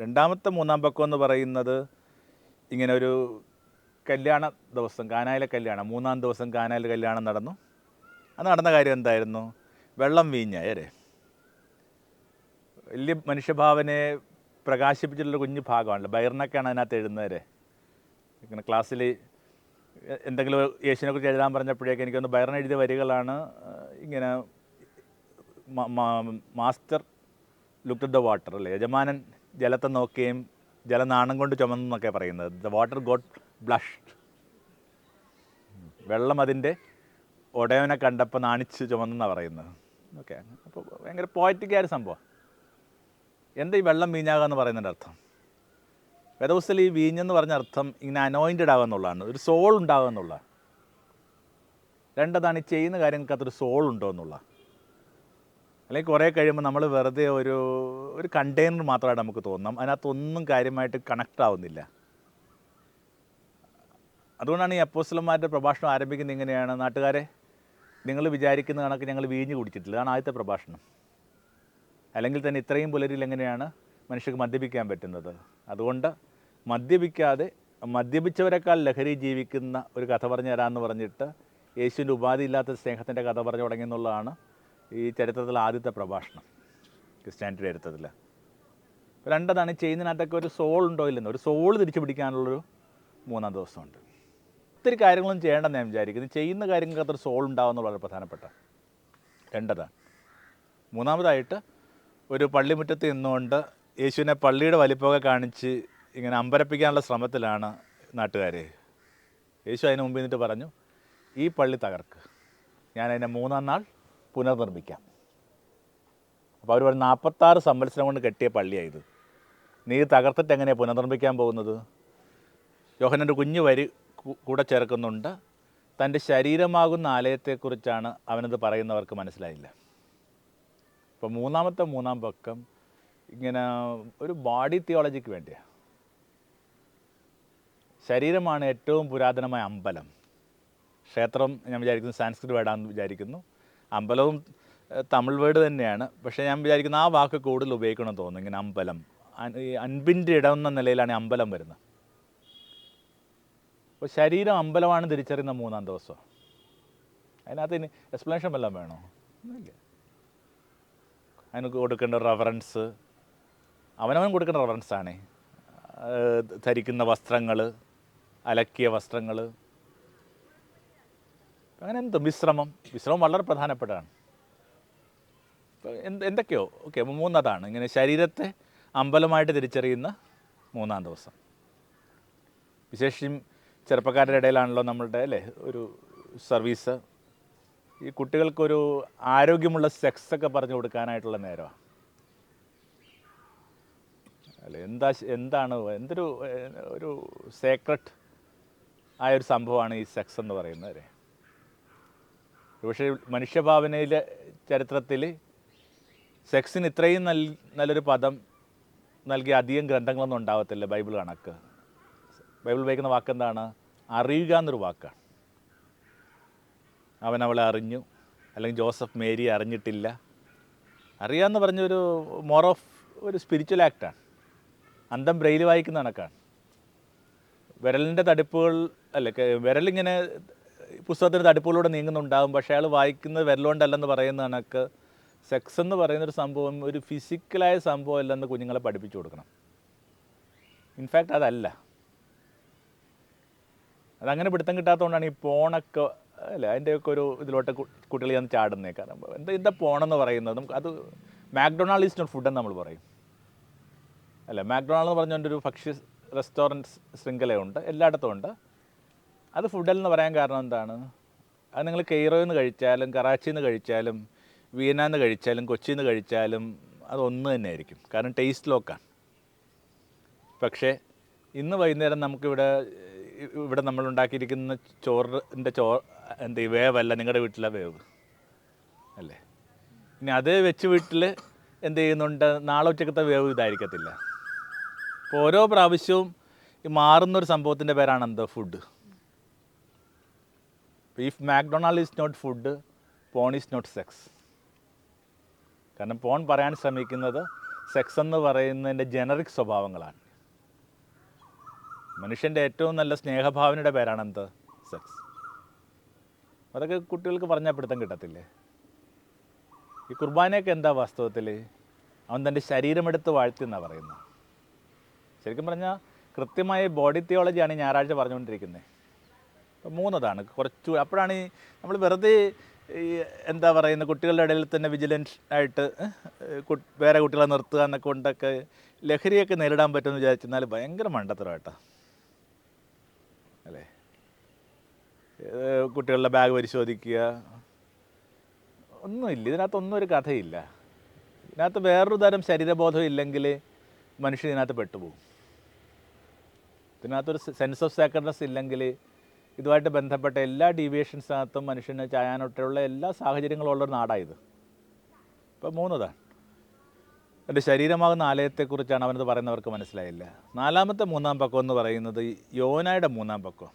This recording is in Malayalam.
രണ്ടാമത്തെ മൂന്നാം പക്കം എന്ന് പറയുന്നത് ഇങ്ങനെ ഒരു കല്യാണ ദിവസം കാനായിലെ കല്യാണം മൂന്നാം ദിവസം കാനായിൽ കല്യാണം നടന്നു. അത് നടന്ന കാര്യം എന്തായിരുന്നു? വെള്ളം വീഞ്ഞായരെ വലിയ മനുഷ്യഭാവനെ പ്രകാശിപ്പിച്ചിട്ടുള്ള കുഞ്ഞു ഭാഗമാണല്ലോ. ബൈറിനൊക്കെയാണ് അതിനകത്ത് എഴുതുന്നവരെ ഇങ്ങനെ ക്ലാസ്സിൽ എന്തെങ്കിലും യേശുവിനെ കുറിച്ച് എഴുതാൻ പറഞ്ഞപ്പോഴേക്കും എനിക്കൊന്ന് ബൈറൻ എഴുതിയ വരികളാണ് ഇങ്ങനെ master look at the water അല്ലേ? യജമാനൻ ജലത്തെ നോക്കുകയും ജലം നാണം കൊണ്ട് ചുമന്നൊക്കെ എന്നൊക്കെ പറയുന്നത്. ദ വാട്ടർ ഗോട്ട് ബ്ലഷ്ഡ് വെള്ളം അതിന്റെ ഉടയവനെ കണ്ടപ്പോൾ നാണിച്ച് ചുമന്നെന്നാണ് പറയുന്നത്. ഓക്കെ. അപ്പോൾ ഭയങ്കര പോയറ്റിക്കായ സംഭവം. എന്താ ഈ വെള്ളം വീഞ്ഞാകുക എന്ന് പറയുന്നതിന്റെ അർത്ഥം? വേദപുസ്തകത്തിൽ ഈ വീഞ്ഞെന്ന് പറഞ്ഞ അർത്ഥം ഇങ്ങനെ അനോയിന്റഡ് ആകുക എന്നുള്ളതാണ്. ഒരു സോൾ ഉണ്ടാകുക എന്നുള്ളതാണ്. രണ്ടതാണ് ഈ ചെയ്യുന്ന കാര്യങ്ങൾക്കകത്തൊരു സോൾ ഉണ്ടോ എന്നുള്ള അല്ലെങ്കിൽ കുറേ കഴിയുമ്പോൾ നമ്മൾ വെറുതെ ഒരു ഒരു കണ്ടെയ്നർ മാത്രമായിട്ട് നമുക്ക് തോന്നാം. അതിനകത്തൊന്നും കാര്യമായിട്ട് കണക്ട് ആവുന്നില്ല. അതുകൊണ്ടാണ് ഈ അപ്പോസ്റ്റലന്മാരുടെ പ്രഭാഷണം ആരംഭിക്കുന്നത് ഇങ്ങനെയാണ്. നാട്ടുകാരെ നിങ്ങൾ വിചാരിക്കുന്ന കണക്ക് ഞങ്ങൾ വീഞ്ഞ് കുടിച്ചിട്ടില്ല. അതാണ് ആദ്യത്തെ പ്രഭാഷണം. അല്ലെങ്കിൽ തന്നെ ഇത്രയും പുലരിൽ എങ്ങനെയാണ് മനുഷ്യർക്ക് മദ്യപിക്കാൻ പറ്റുന്നത്? അതുകൊണ്ട് മദ്യപിക്കാതെ മദ്യപിച്ചവരെക്കാൾ ലഹരി ജീവിക്കുന്ന ഒരു കഥ പറഞ്ഞു തരാമെന്ന് പറഞ്ഞിട്ട് യേശുവിന്റെ ഉപാധിയില്ലാത്ത സ്നേഹത്തിന്റെ കഥ പറഞ്ഞു തുടങ്ങിയെന്നുള്ളതാണ് ഈ ചരിത്രത്തിലെ ആദ്യത്തെ പ്രഭാഷണം ക്രിസ്ത്യാനിറ്റി ചരിത്രത്തിൽ രണ്ടതാണ് ചെയ്യുന്നതിനകത്തൊക്കെ ഒരു സോൾ ഉണ്ടോ ഇല്ലെന്ന്? ഒരു സോൾ തിരിച്ചു പിടിക്കാനുള്ളൊരു മൂന്നാം ദിവസമുണ്ട്. ഒത്തിരി കാര്യങ്ങളും ചെയ്യേണ്ടെന്ന് ഞാൻ വിചാരിക്കുന്നു. ചെയ്യുന്ന കാര്യങ്ങൾക്ക് ഒരു സോൾ ഉണ്ടാവുന്ന വളരെ പ്രധാനപ്പെട്ട രണ്ടതാണ്. മൂന്നാമതായിട്ട് ഒരു പള്ളിമുറ്റത്ത് നിന്നുകൊണ്ട് യേശുവിനെ പള്ളിയുടെ വലിപ്പമൊക്കെ കാണിച്ച് ഇങ്ങനെ അമ്പരപ്പിക്കാനുള്ള ശ്രമത്തിലാണ് നാട്ടുകാർ യേശു അതിന് മുമ്പ് നിന്നിട്ട് പറഞ്ഞു ഈ പള്ളി തകർക്ക്. ഞാൻ അതിനെ മൂന്നാം നാൾ പുനർനിർമ്മിക്കാം. അപ്പോൾ അവർ പറഞ്ഞു നാൽപ്പത്താറ് സംവത്സരം കൊണ്ട് കെട്ടിയ പള്ളിയായത് നീ തകർത്തിട്ട് എങ്ങനെയാണ് പുനർനിർമ്മിക്കാൻ പോകുന്നത്? യോഹനന്റെ കുഞ്ഞു വരി കൂടെ ചേർക്കുന്നുണ്ട്. തന്റെ ശരീരമാകുന്ന ആലയത്തെക്കുറിച്ചാണ് അവനത് പറയുന്നവർക്ക് മനസ്സിലായില്ല. ഇപ്പോൾ മൂന്നാമത്തെ മൂന്നാം പക്കം ഇങ്ങനെ ഒരു ബോഡി തിയോളജിക്ക് വേണ്ടിയാണ് ശരീരമാണ് ഏറ്റവും പുരാതനമായ അമ്പലം. ക്ഷേത്രം ഞാൻ വിചാരിക്കുന്നു സാൻസ്ക്രിറ്റ് വേടാന്ന് വിചാരിക്കുന്നു. അമ്പലവും തമിഴ് വേർഡ് തന്നെയാണ്. പക്ഷേ ഞാൻ വിചാരിക്കുന്ന ആ വാക്ക് കൂടുതൽ ഉപയോഗിക്കണമെന്ന് തോന്നുന്നു ഇങ്ങനെ അമ്പലം. അൻപിന്റെ ഇടം എന്ന നിലയിലാണ് അമ്പലം വരുന്നത്. അപ്പോൾ ശരീരം അമ്പലമാണ് തിരിച്ചറിയുന്ന മൂന്നാം ദിവസം. അതിനകത്ത് ഇനി എക്സ്പ്ലനേഷൻ വല്ലതും വേണോ? ഒന്നുമില്ല. അതിന് കൊടുക്കേണ്ട റെഫറൻസ് അവനവൻ കൊടുക്കേണ്ട റെഫറൻസാണേ ധരിക്കുന്ന വസ്ത്രങ്ങൾ അലക്കിയ വസ്ത്രങ്ങൾ അങ്ങനെ എന്ത് വിശ്രമം? വിശ്രമം വളരെ പ്രധാനപ്പെട്ടതാണ്. എന്ത് എന്തൊക്കെയോ? ഓക്കെ മൂന്നതാണ്. ഇങ്ങനെ ശരീരത്തെ അമ്പലമായിട്ട് തിരിച്ചറിയുന്ന മൂന്നാം ദിവസം. വിശേഷം ചെറുപ്പക്കാരുടെ ഇടയിലാണല്ലോ നമ്മളുടെ അല്ലേ? ഒരു സർവീസ്. ഈ കുട്ടികൾക്കൊരു ആരോഗ്യമുള്ള സെക്സ് ഒക്കെ പറഞ്ഞു കൊടുക്കാനായിട്ടുള്ള നേരമാണ് അല്ല എന്താ എന്താണ് എന്തൊരു ഒരു സേക്രട്ട് ആയൊരു സംഭവമാണ് ഈ സെക്സ് എന്ന് പറയുന്നത് അല്ലേ? പക്ഷേ മനുഷ്യഭാവനയിലെ ചരിത്രത്തിൽ സെക്സിന് ഇത്രയും നൽ നല്ലൊരു പദം നൽകിയ അധികം ഗ്രന്ഥങ്ങളൊന്നും ഉണ്ടാവത്തില്ല ബൈബിൾ കണക്ക്. ബൈബിൾ ഉപയോഗിക്കുന്ന വാക്ക് എന്താണ് അറിയുക എന്നൊരു വാക്കാണ്. അവൻ അവളെ അറിഞ്ഞു. അല്ലെങ്കിൽ ജോസഫ് മേരി അറിഞ്ഞിട്ടില്ല. അറിയാമെന്ന് പറഞ്ഞൊരു മോർ ഓഫ് ഒരു സ്പിരിച്വൽ ആക്റ്റാണ് അന്തം ബ്രെയിൽ വായിക്കുന്ന കണക്കാണ്. വിരലിന്റെ തടിപ്പുകൾ അല്ല വിരലിങ്ങനെ പുസ്തകത്തിന്റെ തടിപ്പുകളിലൂടെ നീങ്ങുന്നുണ്ടാകും പക്ഷേ അയാൾ വായിക്കുന്നത് വരലോണ്ടല്ലെന്ന് പറയുന്ന കണക്ക് സെക്സ് എന്ന് പറയുന്നൊരു സംഭവം ഒരു ഫിസിക്കലായ സംഭവം അല്ലെന്ന് കുഞ്ഞുങ്ങളെ പഠിപ്പിച്ചു കൊടുക്കണം. ഇൻഫാക്റ്റ് അതല്ല. അതങ്ങനെ പിടുത്തം കിട്ടാത്തതുകൊണ്ടാണ് ഈ പോണൊക്കെ അല്ല അതിന്റെയൊക്കെ ഒരു ഇതിലോട്ട് കുട്ടികളിൽ ചെന്ന് ചാടുന്നേ കാരണം എന്താ എന്താ പോണെന്ന് പറയുന്നത്? നമുക്ക് അത് മാക്ഡൊണാൾഡ് ഈസ് നോട്ട് ഫുഡ് എന്ന് നമ്മൾ പറയും. അല്ല മാക്ഡൊണാൾഡ് എന്ന് പറഞ്ഞുകൊണ്ട് ഒരു ഭക്ഷ്യ റെസ്റ്റോറന്റ് ശൃംഖലയുണ്ട് എല്ലായിടത്തും ഉണ്ട്. അത് എന്ന് പറയാൻ കാരണം എന്താണ്? അത് നിങ്ങൾ കെയ്റോയിൽ നിന്ന് കഴിച്ചാലും കറാച്ചിയിൽ നിന്ന് കഴിച്ചാലും വിയന്നാന്ന് നിന്ന് കഴിച്ചാലും കൊച്ചിയിൽ നിന്ന് കഴിച്ചാലും അതൊന്ന് തന്നെ ആയിരിക്കും കാരണം ടേസ്റ്റ് ലോക്കാണ് പക്ഷേ ഇന്ന് വൈകുന്നേരം നമുക്കിവിടെ ഇവിടെ നമ്മൾ ഉണ്ടാക്കിയിരിക്കുന്ന ചോറിന്റെ ചോ എന്ത് വേവല്ല നിങ്ങളുടെ വീട്ടിലെ വേവ്. അല്ലേ? ഇനി അതേ വെച്ച് വീട്ടിൽ എന്ത് ചെയ്യുന്നുണ്ട്? നാളെ ഉച്ചക്കത്തെ വേവ് ഇതായിരിക്കത്തില്ല. അപ്പോൾ ഓരോ പ്രാവശ്യവും മാറുന്നൊരു സംഭവത്തിന്റെ പേരാണ് എന്തോ food if MacDonald is not food porn is not sex കാരണം പോൺ പറയാൻ ശ്രമിക്കുന്നത് സെക്സ് എന്ന് പറയുന്നതിന്റെ ജനറിക് സ്വഭാവങ്ങളാണ്. മനുഷ്യന്റെ ഏറ്റവും നല്ല സ്നേഹഭാവനയുടെ പേരാണ് എന്ത് സെക്സ് അതൊക്കെ കുട്ടികൾക്ക് പറഞ്ഞാൽ പിടുത്തം കിട്ടത്തില്ലേ? ഈ കുർബാനയൊക്കെ എന്താ വാസ്തവത്തിൽ? അവൻ തന്റെ ശരീരമെടുത്ത് വാഴ്ത്തി എന്നാണ് പറയുന്നത്. ശരിക്കും പറഞ്ഞാൽ കൃത്യമായ ബോഡി തിയോളജിയാണ് ഞായറാഴ്ച പറഞ്ഞുകൊണ്ടിരിക്കുന്നത്. മൂന്നതാണ്. കുറച്ചു അപ്പോഴാണ് ഈ നമ്മൾ വെറുതെ ഈ എന്താ പറയുന്ന കുട്ടികളുടെ ഇടയിൽ തന്നെ വിജിലൻസ് ആയിട്ട് വേറെ കുട്ടികളെ നിർത്തുക എന്നൊക്കെ കൊണ്ടൊക്കെ ലഹരിയൊക്കെ നേരിടാൻ പറ്റുമെന്ന് വിചാരിച്ചെന്നാൽ ഭയങ്കര മണ്ടത്തരമായിട്ടാ. അല്ലേ? കുട്ടികളുടെ ബാഗ് പരിശോധിക്കുക. ഒന്നുമില്ല ഇതിനകത്തൊന്നും ഒരു കഥയില്ല. ഇതിനകത്ത് വേറൊരു തരം ശരീരബോധം ഇല്ലെങ്കിൽ മനുഷ്യൻ ഇതിനകത്ത് പെട്ടുപോകും. ഇതിനകത്തൊരു സെൻസ് ഓഫ് സാക്രഡ്നെസ് ഇല്ലെങ്കിൽ ഇതുമായിട്ട് ബന്ധപ്പെട്ട എല്ലാ ഡീവിയേഷൻസിനകത്തും മനുഷ്യന് ചായാനൊട്ടുള്ള എല്ലാ സാഹചര്യങ്ങളും ഉള്ളൊരു നാടായത്. ഇപ്പം മൂന്നതാണ്. എന്റെ ശരീരമാകുന്ന ആലയത്തെക്കുറിച്ചാണ് അവനത് പറയുന്നവർക്ക് മനസ്സിലായില്ല. നാലാമത്തെ മൂന്നാം പക്കം എന്ന് പറയുന്നത് യോനായുടെ മൂന്നാം പക്കം.